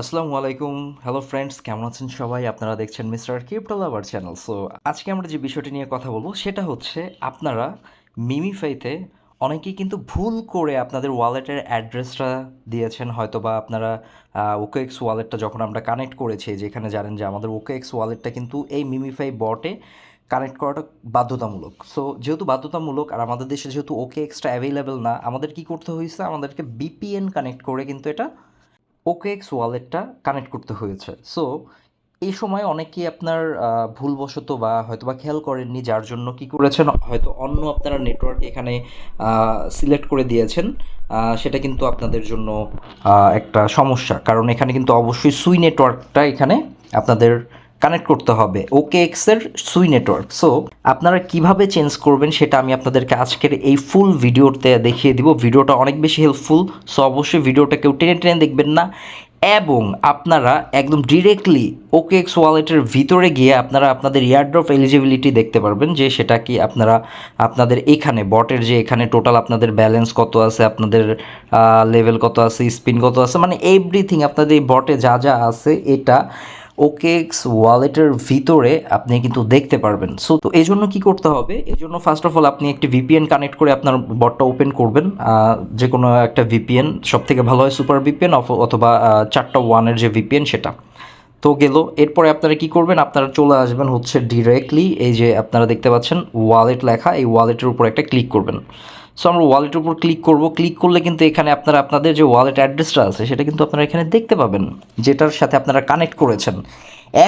আসসালামু আলাইকুম। Hello friends কেমন আছেন সবাই? আপনারা দেখছেন mister crypto lover channel so আজকে আমরা যে বিষয়টি নিয়ে কথা বলব, সেটা হচ্ছে আপনারা মিমিফাইতে অনেকেই কিন্তু ভুল করে আপনাদের ওয়ালেটের অ্যাড্রেসটা দিয়েছেন। হয়তো বা আপনারা ওকেএক্স ওয়ালেটটা যখন আমরা কানেক্ট করেছি, যেখানে জানেন যে আমাদের ওকেএক্স ওয়ালেটটা কিন্তু এই মিমিফাই বটে কানেক্ট করাটা বাধ্যতামূলক। সো যেহেতু বাধ্যতামূলক, আর আমাদের দেশে যেহেতু ওকে এক্সট্রা অ্যাভেলেবেল না, আমাদের কি করতে হয়েছে? আমাদেরকে বিপিএন কানেক্ট করে কিন্তু এটা ওকেএক্স ওয়ালেটটা কানেক্ট করতে হয়েছে। সো এই সময় অনেকেই আপনার ভুলবশত বা হয়তো বা খেয়াল করেননি, যার জন্য কি করেছেন, হয়তো অন্য আপনারা নেটওয়ার্ক এখানে সিলেক্ট করে দিয়েছেন। সেটা কিন্তু আপনাদের জন্য একটা সমস্যা। কারণ এখানে কিন্তু অবশ্যই সুই নেটওয়ার্কটা এখানে আপনাদের কানেক্ট করতে হবে। ওকে এক্সের সুই নেটওয়ার্ক। সো আপনারা কীভাবে চেঞ্জ করবেন সেটা আমি আপনাদেরকে আজকের এই ফুল ভিডিওতে দেখিয়ে দিব। ভিডিওটা অনেক বেশি হেল্পফুল সো অবশ্যই ভিডিওটা কেউ টেনে টেনে দেখবেন না। এবং আপনারা একদম ডিরেক্টলি ওকে এক্স ওয়ালেটের ভিতরে গিয়ে আপনারা আপনাদের ইয়ারড্রপ এলিজিবিলিটি দেখতে পারবেন যে সেটা কি আপনারা, আপনাদের এখানে বটের যে এখানে টোটাল আপনাদের ব্যালেন্স কত আছে, আপনাদের লেভেল কত আছে স্পিন কত আছে মানে এভরিথিং আপনাদের এই বটে যা যা আছে এটা ওকেএক্স ওয়ালেটের ভিতরে আপনি কিন্তু দেখতে পারবেন। সো তো এই জন্য কী করতে হবে? এই জন্য ফার্স্ট অফ অল আপনি একটি ভিপিএন কানেক্ট করে আপনার বটটা ওপেন করবেন। যে কোনো একটা ভিপিএন সব থেকে ভালো হয় সুপার ভিপিএন অথবা চারটা ওয়ানের যে ভিপিএন সেটা। তো গেল, এরপরে আপনারা কি করবেন? আপনারা চলে আসবেন হচ্ছে ডিরেক্টলি এই যে আপনারা দেখতে পাচ্ছেন ওয়ালেট লেখা, এই ওয়ালেটের উপর একটা ক্লিক করবেন। সো আমরা ওয়ালেটের উপর ক্লিক করব। ক্লিক করলে কিন্তু এখানে আপনারা, আপনাদের যে ওয়ালেট অ্যাড্রেসটা আছে, সেটা কিন্তু আপনারা এখানে দেখতে পাবেন, যেটার সাথে আপনারা কানেক্ট করেছেন।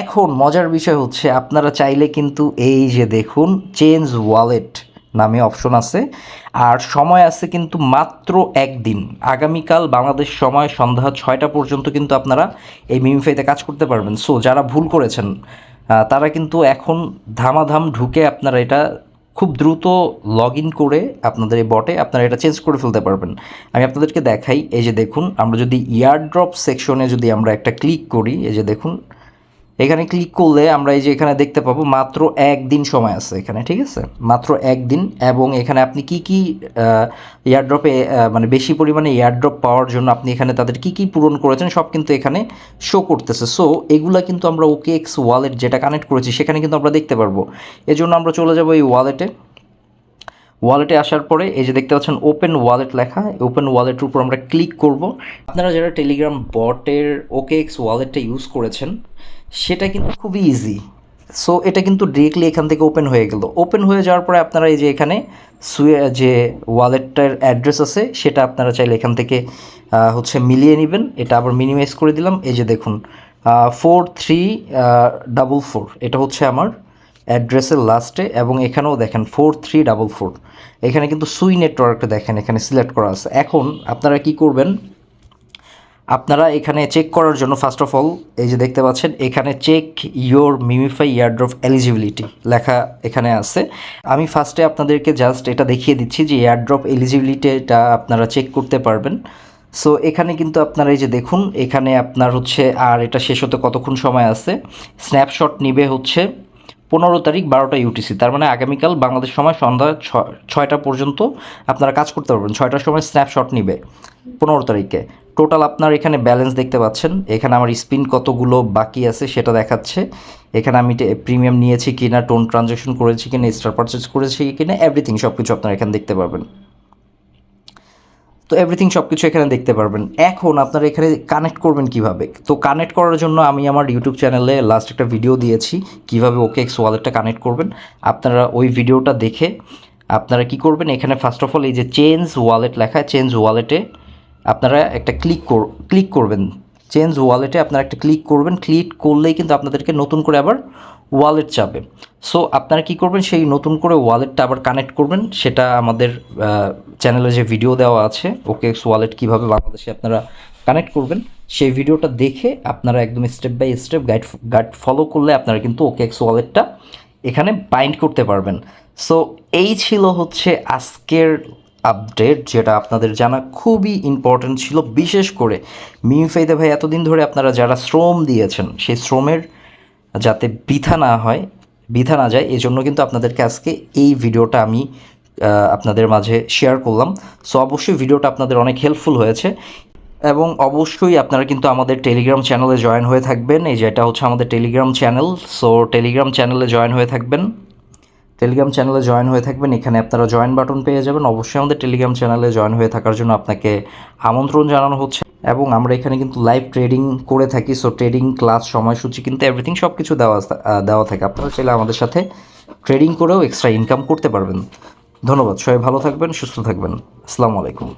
এখন মজার বিষয় হচ্ছে, আপনারা চাইলে কিন্তু এই যে দেখুন চেঞ্জ ওয়ালেট নামে অপশন আছে, আর সময় আছে কিন্তু মাত্র একদিন। আগামীকাল বাংলাদেশ সময় সন্ধ্যা ছয়টা পর্যন্ত কিন্তু আপনারা এই মিমিফাইতে কাজ করতে পারবেন। সো যারা ভুল করেছেন তারা কিন্তু এখন ধামাধাম ঢুকে আপনারা এটা খুব দ্রুত লগ ইন করে আপনাদের এই বটে আপনারা এটা চেঞ্জ করে ফেলতে পারবেন। আমি আপনাদেরকে দেখাই, এই যে দেখুন, আমরা যদি ইয়ার ড্রপ সেকশনে যদি আমরা একটা ক্লিক করি, এই যে দেখুন এখানে ক্লিক করলে আমরা এই যে এখানে দেখতে পাবো মাত্র একদিন সময় আছে এখানে, ঠিক আছে? মাত্র একদিন এবং এখানে আপনি কি কি এয়ারড্রপে মানে বেশি পরিমাণে এয়ারড্রপ পাওয়ার জন্য আপনি এখানে তাদের কি কি পূরণ করেছেন সব কিন্তু এখানে শো করতেছে। সো এগুলা কিন্তু আমরা ওকে এক্স ওয়ালেট যেটা কানেক্ট করেছি সেখানে কিন্তু আমরা দেখতে পারব। এজন্য আমরা চলে যাব এই ওয়ালেটে ওয়ালেটে আসার পরে এই যে দেখতে পাচ্ছেন ওপেন ওয়ালেট লেখা। ওপেন ওয়ালেটের উপর আমরা ক্লিক করব। আপনারা যারা টেলিগ্রাম বটের ওকে এক্স ওয়ালেটটা ইউজ করেছেন সেটা কিন্তু খুবই ইজি সো এটা কিন্তু ডিরেক্টলি এখান থেকে ওপেন হয়ে গেল। ওপেন হয়ে যাওয়ার পরে আপনারা এই যে এখানে সুয়ে যে ওয়ালেটটার অ্যাড্রেস আছে, সেটা আপনারা চাইলে এখান থেকে হচ্ছে মিলিয়ে নেবেন। এটা আবার মিনিমাইজ করে দিলাম। এই যে দেখুন ফোর থ্রি ডাবল ফোর এটা হচ্ছে আমার অ্যাড্রেসের লাস্টে এবং এখানেও দেখেন ফোর থ্রি ডাবল ফোর এখানে কিন্তু সুই নেটওয়ার্কটা দেখেন, এখানে সিলেক্ট করা আছে। এখন আপনারা কি করবেন? আপনারা এখানে চেক করার জন্য ফার্স্ট অফ অল এই যে দেখতে পাচ্ছেন, এখানে check your MemeFi airdrop eligibility লেখা এখানে আছে। আমি ফার্স্টে আপনাদেরকে জাস্ট এটা দেখিয়ে দিচ্ছি যে ইয়ারড্রপ এলিজিবিলিটিটা আপনারা চেক করতে পারবেন। সো এখানে কিন্তু আপনারা এই যে দেখুন, এখানে আপনার হচ্ছে, আর এটা শেষ হতে কতক্ষণ সময় আছে? স্ন্যাপশট নিবে হচ্ছে পনেরো তারিখ বারোটা ইউটিসি তার মানে আগামীকাল বাংলাদেশ সময় সন্ধ্যা ছয়টা পর্যন্ত আপনারা কাজ করতে পারবেন, ছয়টার সময় স্ন্যাপশট নিবে পনেরো তারিখে। টোটাল আপনার এখানে ব্যালেন্স দেখতে পাচ্ছেন। এখানে আমার স্পিন কতগুলো বাকি আছে সেটা দেখাচ্ছে। এখানে আমি প্রিমিয়াম নিয়েছি কিনা টোন ট্রানজ্যাকশন করেছি কিনা স্টার পারচেস করেছি কিনা এভরিথিং সব কিছু আপনারা এখানে দেখতে পারবেন। তো এভরিথিং সব কিছু এখানে দেখতে পারবেন। এখন আপনারা এখানে কানেক্ট করবেন কীভাবে? তো কানেক্ট করার জন্য আমি আমার ইউটিউব চ্যানেলে লাস্ট একটা ভিডিও দিয়েছি, কীভাবে ওকে এক্স ওয়ালেটটা কানেক্ট করবেন। আপনারা ওই ভিডিওটা দেখে আপনারা কি করবেন? এখানে ফার্স্ট অফ অল এই যে চেঞ্জ ওয়ালেট লেখা চেঞ্জ ওয়ালেটে আপনারা একটা ক্লিক কর ক্লিক করবেন। চেঞ্জ ওয়ালেটে আপনারা একটা ক্লিক করবেন। ক্লিক করলেই কিন্তু আপনাদেরকে নতুন করে আবার ওয়ালেট চাবে সো আপনারা কি করবেন? সেই নতুন করে ওয়ালেটটা আবার কানেক্ট করবেন। সেটা আমাদের চ্যানেলে যে ভিডিও দেওয়া আছে ওকে এক্স ওয়ালেট কীভাবে বাংলাদেশে আপনারা কানেক্ট করবেন, সেই ভিডিওটা দেখে আপনারা একদম step by step guide guide follow করলে আপনারা কিন্তু ওকে এক্স ওয়ালেটটা এখানে বাইন্ড করতে পারবেন। সো এই ছিল হচ্ছে আজকের আপডেট যেটা আপনাদের জানা খুবই ইম্পর্ট্যান্ট ছিল, বিশেষ করে মিমিফাইদে ভাই এতদিন ধরে আপনারা যারা শ্রম দিয়েছেন, সেই শ্রমের যাতে বৃথা না হয়, বৃথা না যায়, এজন্য কিন্তু আপনাদেরকে আজকে এই ভিডিওটা আমি আপনাদের মাঝে শেয়ার করলাম। সো অবশ্যই ভিডিওটা আপনাদের অনেক হেল্পফুল হয়েছে এবং অবশ্যই আপনারা কিন্তু আমাদের টেলিগ্রাম চ্যানেলে জয়েন হয়ে থাকবেন। এই যে এটা হচ্ছে আমাদের টেলিগ্রাম চ্যানেল সো টেলিগ্রাম চ্যানেলে জয়েন হয়ে থাকবেন। টেলিগ্রাম চ্যানেলে জয়েন হয়ে থাকবেন। এখানে আপনারা জয়েন বাটন পেয়ে যাবেন। অবশ্যই আমাদের টেলিগ্রাম চ্যানেলে জয়েন হয়ে থাকার জন্য আপনাকে আমন্ত্রণ জানানো হচ্ছে। এবং আমরা এখানে কিন্তু লাইভ ট্রেডিং করে থাকি। সো ট্রেডিং, ক্লাস, সময়সূচি কিন্তু এভরিথিং সব কিছু দেওয়া দেওয়া থাকে। আপনারা চাইলে আমাদের সাথে ট্রেডিং করেও এক্সট্রা ইনকাম করতে পারবেন। ধন্যবাদ। সবাই ভালো থাকবেন, সুস্থ থাকবেন। আসসালামু আলাইকুম।